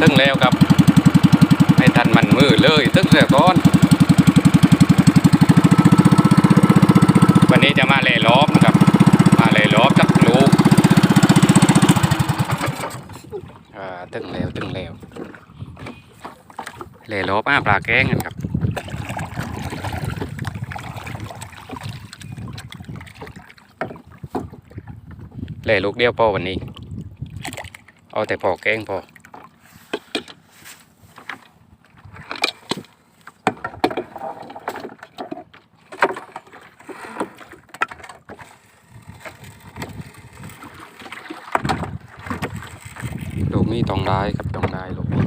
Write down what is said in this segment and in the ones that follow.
ตึ้งแล้วครับไม่ทันมันมือเลยตึ้งเสียก่อน วันนี้จะมาเลยล้อมครับ มาเลยล้อมสักลูกอ่าตึ้งแล้วตึ้งแล้วเลยล้อมอ้าปลาแก้งกันครับเล่ลูกเดียวพอวันนี้ เอาแต่พอแก้งพอ นี้ต้องได้ครับต้องได้ลูกนี้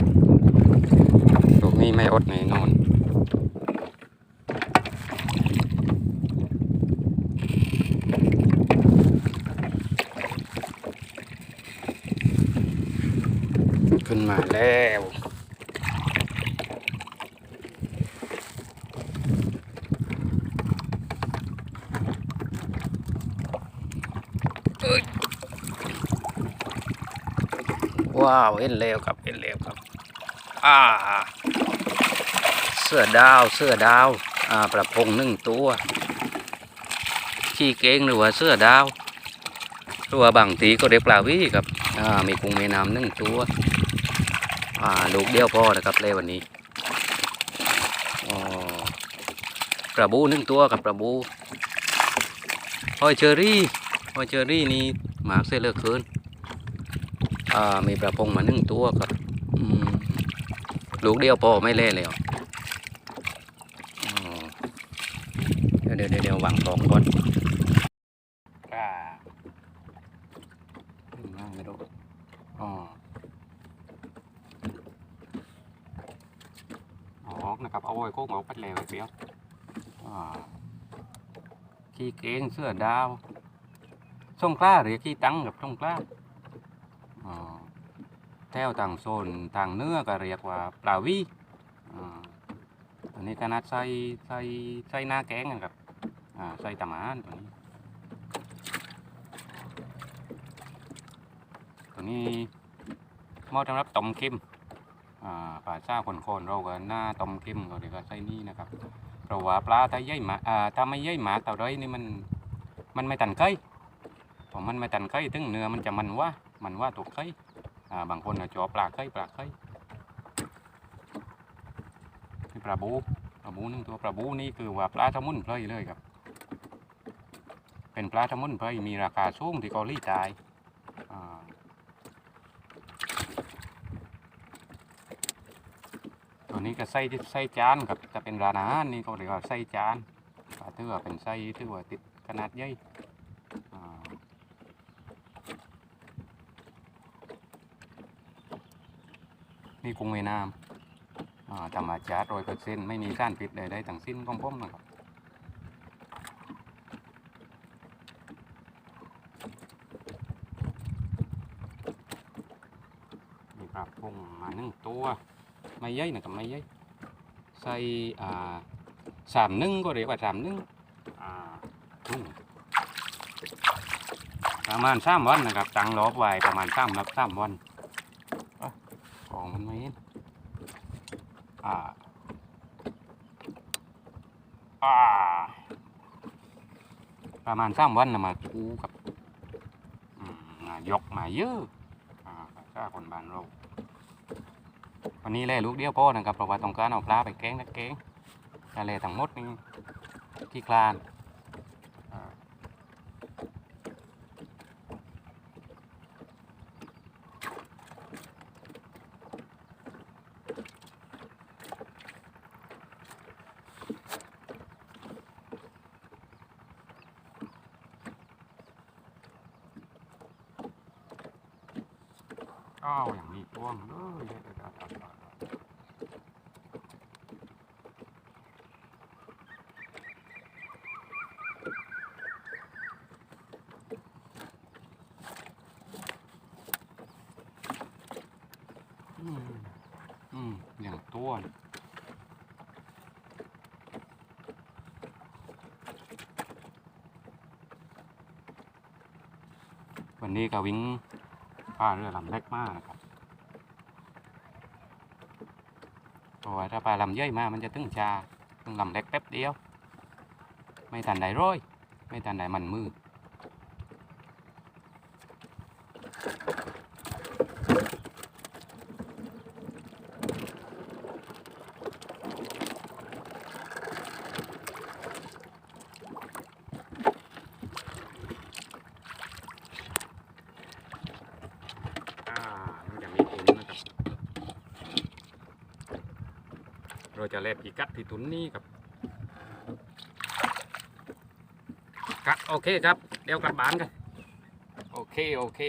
ลูกนี้ไม่อดแน่นอนขึ้นมาแล้ว ว้าวเห็นแล้วครับเห็นแล้วครับอ่าเสื้อดาวเสื้อดาวอ่าประพงหนึ่งตัวขี้เก้งหรือว่าเสื้อดาวหรือว่าบางทีก็เรียกปลาวีครับอ่ามีกุ้งแม่น้ำหนึ่งตัวอ่าลูกเดียวพ่อนะครับเลยวันนี้ออปลาบูหนึ่งตัวกับปลาบูหอยเชอรี่หอยเชอรี่นี่หมากเส้เลือกเกิน อ่ามีปลาพงมาหนึ่งตัวครับลูกเดียวพอไม่เล่เลยเหรอเดี๋ยวเดี๋ยวเดี๋ยววางของก่อนอ่าขึ้นมาไม่รู้อ๋อออกนะครับเอาไว้โค้งเอาปัดแล้วไอ้เปียวขี้เก้งเสื้อดาวส่งกล้าหรือขี้ตังกับส่งกล้า อ๋อแถวต่างโซนต่างเนื้อก็เรียกว่าปลาวีอ่าตัวนี้ขนาดใส่ใส่ใส่หน้าแกงนะครับอ่าใส่ตำอาหารตัวนี้ ตัวนี้หมาะสำหรับต้มเค็มอ่าปลาซ่าคนๆเราก็หน้าต้มเค็มก็เรียกว่าใส่นี่นะครับเพราะว่าปลาถ้าใหญ่หมาอ่าถ้าไม่ใหญ่หมาเต่าไรนี่มันมันไม่ตันไก่พอมันไม่ตันไก่ถึงเนื้อมันจะมันว่า มันว่าถูกไข่บางคนอาจะเอปลาไข่ปลาไข่ปลาบูปลาบูหนึ่งตัวปลาบูนี่คือว่าปลาสมุนไพรเลยครับ เป็นปลาสมุนไพรมีราคาสูงที่เกาหลีใต้อ่าตัวนี้ก็ใส่ใส่จานครับจะเป็นร้านอาหารนี่เขาเรียกว่าใส่จานก็ถือว่าเป็นไส้ถือว่าติดขนาดใหญ่อ่า นี่กุ้งแม่น้ำอาธรรมชาติร้อยเปอร์เซ็นต์ไม่มีสารพิษใดๆทั้งสิ้นของผมนะครับมีปลาพงมาหนึ่งตัว ไม่ใหญ่นะครับไม่ใหญ่ใส่อ่าสามนึ่งก็เรียกว่าสามนึ่งประมาณสามวันนะครับตั้งรอบไว้ประมาณสามรับสามวัน ของมันไม่เห็นอ่า อ่า ประมาณสามวันนะมากูกับอืมายกมาเยอะอ่าข้าคนบ้านเราวันนี้แล่ลูกเดียวพ่อนะครับเพราะว่าต้องการเอาปลาไปแกงนักแกงแต่แล่ทั้งหมดนี่ขี้คลานอ่า อ้าวอย่างนี้ต้วงเลยอืมอืมอย่างตัวนวันนี้ก็วิ่ง ป้าเรือลำเล็กมากนะครับโอ้าถ้าปลาลำใหญ่มามันจะตึงชาตึงลำเล็กแป๊บเดียว ไม่ทันใดร้อยไม่ทันใดมันมืด จะเล็ดอีกกัดที่ตุนนี้ครับครับโอเคครับ เดี๋ยวกลับบ้านกัน โอเค โอเค